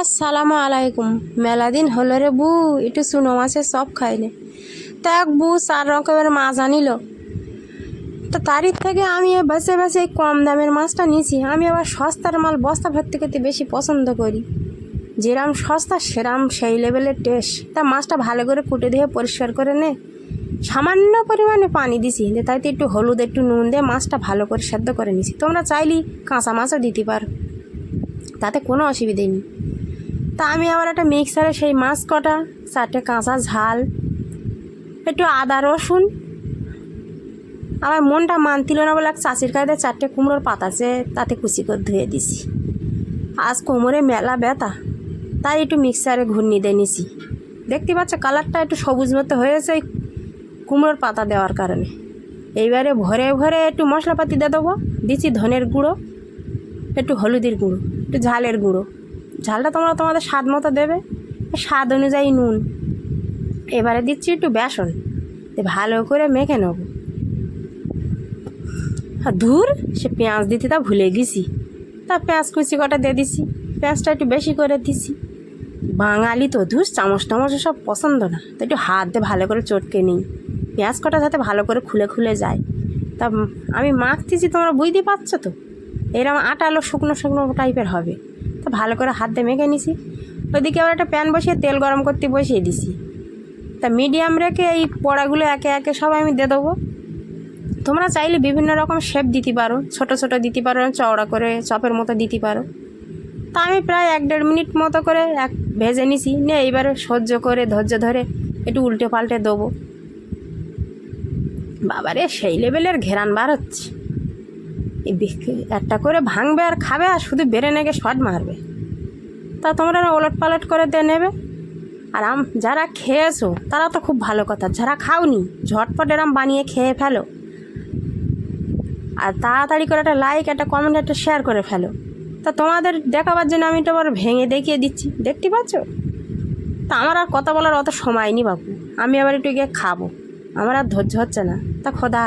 আসসালামু আলাইকুম। মেলা দিন হলো রে বু, একটু চুনো মাছের সব খাইলে। তা এক বু, চার রকমের মাছ আনিল। তো তারিখ থেকে আমি বেছে বেছে কম দামের মাছটা নিয়েছি। আমি আবার সস্তার মাল বস্তা ভর্তি করতে বেশি পছন্দ করি। যেরাম সস্তা, সেরাম সেই লেভেলের টেস্ট তা মাছটা ভালো করে কুটে দিয়ে পরিষ্কার করে নে। সামান্য পরিমাণে পানি দিছি। যে তাইতে একটু হলুদ, একটু নুন দিয়ে মাছটা ভালো করে সেদ্ধ করে নিছি। তোমরা চাইলেই কাঁচা মাছও দিতে পারো। তাতে কোনো অসুবিধে নেই। তা আমি আবার একটা মিক্সারে সেই মাছ কটা, চারটে কাঁচা ঝাল, একটু আদা, রসুন। আমার মনটা মানতিল না বলে চাষির কায়দে চারটে কুমড়োর পাতা আছে, তাতে কুচি করে ধুয়ে দিছি। আজ কোমরে মেলা ব্যথা, তাই একটু মিক্সারে ঘূর্ণি দিয়ে নিছি। দেখতে পাচ্ছ কালারটা একটু সবুজ মতো হয়েছে কুমড়োর পাতা দেওয়ার কারণে। এইবারে ভরে ভরে একটু মশলাপাতি দিয়ে দেবো, দিচ্ছি ধনের গুঁড়ো, একটু হলুদের গুঁড়ো, একটু ঝালের গুঁড়ো। ঝালটা তোমরা তোমাদের স্বাদ মতো দেবে। স্বাদ অনুযায়ী নুন। এবারে দিচ্ছি একটু বেসন। ভালো করে মেখে নেব। আর ধুর, সে পেঁয়াজ দিতে তা ভুলে গেছি। তা পেঁয়াজ কুচি কটা দিয়ে দিছি। পেঁয়াজটা একটু বেশি করে দিছি। বাঙালি তো ধুস চামচ টামচ সব পছন্দ না। তো একটু হাত দিয়ে ভালো করে চটকে নিই। পেঁয়াজ কটা যাতে ভালো করে খুলে খুলে যায়। তা আমি মাখতেছি, তোমরা বুঝতে পারছ তো? এরকম আটালো শুকনো শুকনো টাইপের হবে। তা ভালো করে হাত দিয়ে মেখে নিছি। ওইদিকে আবার একটা প্যান বসিয়ে তেল গরম করতে বসিয়ে দিছি। তা মিডিয়াম রেখে এই পড়াগুলো একে একে সব আমি দিয়ে দেবো। তোমরা চাইলে বিভিন্ন রকম শেপ দিতে পারো। ছোট ছোট দিতে পারো, চওড়া করে, চপের মতো দিতে পারো। তা আমি প্রায় এক দেড় মিনিট মতো করে এক ভেজে নিছি। নিয়ে এইবারে সহ্য করে, ধৈর্য ধরে একটু উল্টে পাল্টে দেবো। বাবারে, সেই লেভেলের ঘেরান বার হচ্ছে। একটা করে ভাঙবে আর খাবে আর শুধু বেড়ে নেগে শট মারবে। তা তোমরা ওলট পালট করে দিয়ে নেবে। আর আম, যারা খেয়েছো, তারা তো খুব ভালো কথা। যারা খাওনি, ঝটপট এরম বানিয়ে খেয়ে ফেলো। আর তাড়াতাড়ি করে একটা লাইক একটা কমেন্ট একটা শেয়ার করে ফেলো। তা তোমাদের দেখাবার জন্য আমি এটা আবার ভেঙে দেখিয়ে দিচ্ছি। দেখতে পাচ্ছ? তা আমার আর কথা বলার অত সময় নেই বাবু আমি আবার একটু গিয়ে খাব। আমার আর ধৈর্য হচ্ছে না। তা খোদা।